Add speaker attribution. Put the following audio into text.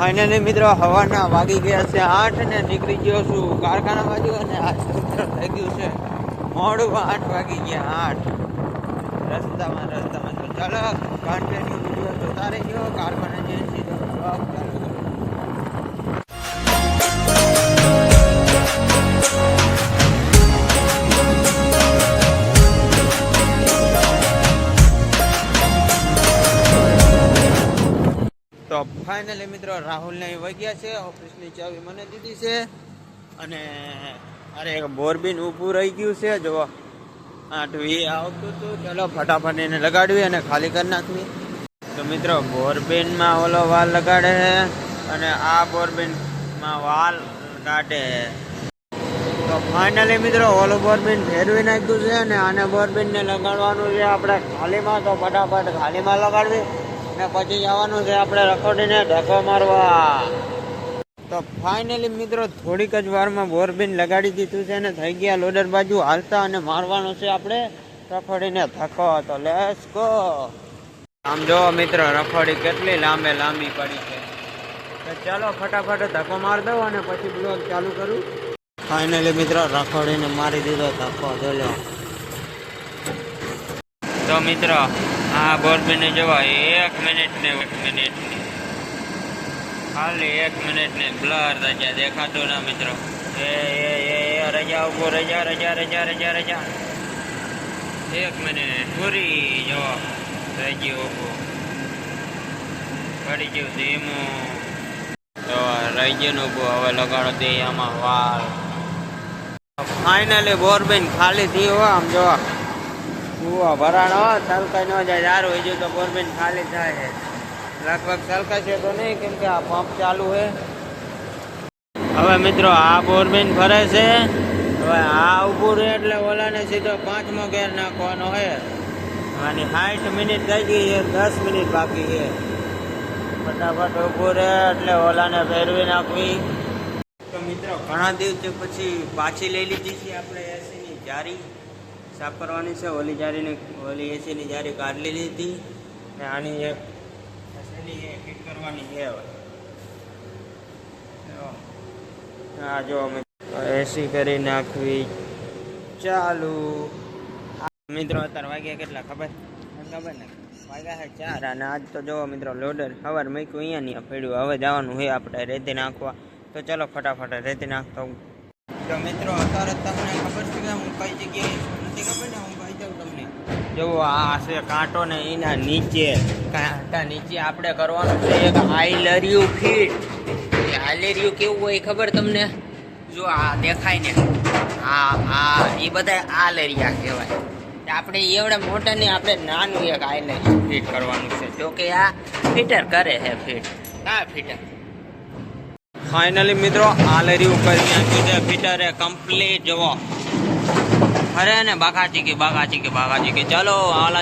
Speaker 1: Finally મિત્રો હવાના વાગી ગયા છે આઠ ને નીકળી ગયો છું. કારખાના બાજુ અને આ થઈ ગયું છે. મોડું આઠ વાગી ગયા, આઠ. રસ્તામાં રસ્તામાં. તો ચાલો કન્ટિન્યુ વીડિયો તો ફાઇનલી મિત્રો રાહુલને અહીં વગ્યા છે ઓફિસની ચાવી મને દીધી છે. અને અરે બોરબીન ઊભું રહી ગયું છે જો આઠ વી આવતું હતું. ચલો ફટાફટ એને લગાડવી અને ખાલી કરી નાખવી. તો મિત્રો બોરબીનમાં ઓલો વાલ લગાડે છે અને આ બોરબીનમાં વાલ કાઢે તો ફાઇનલી મિત્રો ઓલો બોરબીન ફેરવી નાખ્યું છે અને આને બોરબીનને લગાડવાનું છે આપણે ખાલીમાં. તો ફટાફટ ખાલીમાં લગાડવી. ને પછી જવાનું છે આપણે રખોડીને ઢકો મારવા. તો ફાઇનલી મિત્રો, થોડીક જ વારમાં બોરબીન લગાડી દીધું છે ને થઈ ગયા લોડર બાજુ હાલતા અને મારવાનું છે આપણે રખોડીને ધક્કો તો લેસ ગો આમ જો મિત્રો, રખોડી કેટલી લાંબે લાંબી પડી છે. તો ચાલો ફટાફટ ધક્કો માર દઉં અને પછી બ્લોગ ચાલુ કરું. ફાઇનલી મિત્રો, રખોડીને મારી દીધો ધક્કો જોજો તો મિત્રો આ બોરબીને જોવા, એક મિનિટ ને એક મિનિટ ખાલી એક મિનિટ ને બ્લર રજા દેખાતું ના મિત્રો. એ એ રજા ઊભો, રજા રજા રજા રજા રજા. એક મિનિટ પૂરી, જવા. રજી ઊભો. પડી ગયું ધીમું. તો રહી ગયું ને હવે લગાડો દે આમાં વાળ ફાઇનલી બોરબીન ખાલી થઈ આમ જો કુવો ભરાણો સલકાઈ ન જાય સારું હજુ તો બોરબીન ખાલી થાય છે. લગભગ સલકાશે તો નહીં, કેમ આ પંપ ચાલુ છે. હવે મિત્રો, આ બોરબીન ફરે છે. હવે આ ઊભું રહે એટલે ઓલાને સીધો પાંચમો ગેર નાખવાનો છે. આની સાઠ મિનિટ થઈ ગઈ છે, દસ મિનિટ બાકી છે. ફટાફટ ઊભું રહે એટલે ઓલાને ફેરવી નાખવી. તો મિત્રો, ઘણા દિવસે પછી પાછી લઈ લીધી છે આપણે એસીની જારી. સાફ કરવાની છે. ઓલી જારીની, ઓલી એસીની જારી કાઢી લીધી ને આની એક એ ફિટ કરવાની છે હવે. આ જો અમે એસી કરી નાખવી ચાલુ. મિત્રો અત્યારે વાગ્યા કેટલા ખબર? ખબર ને વાગ્યા છે ચાર અને આજ તો જોવો મિત્રો લોડર સવાર મૂક્યું, અહીંયા નહીં પડ્યું. હવે જવાનું હોય આપણે રેતી નાખવા. તો ચલો ફટાફટ રેતી નાખતા તો મિત્રો, અત્યારે તમને ખબર છે કે હું કઈ જગ્યાએ જો આ છે કાંટો ને એના નીચે. કાંટા નીચે આપણે કરવાનું છે એક આઈલરિયું ફીટ. આઈલરિયું કેવું હોય ખબર તમને? જો આ દેખાય ને. આ આ, એ બધા આલરિયા કહેવાય. આપણે એવડા મોટા ને આપણે નાનું એક આઈલરિયું ફીટ કરવાનું છે. જો કે આ ફિટર કરે છે ફીટ. હા ફિટર. ફાઇનલી મિત્રો આલરિયું કરી નાખ્યું છે ફિટરે કમ્પ્લીટ. જવો અરે ને બાકા ચીકી બાકા ચીકી બાકા ચીકી ચલો આલા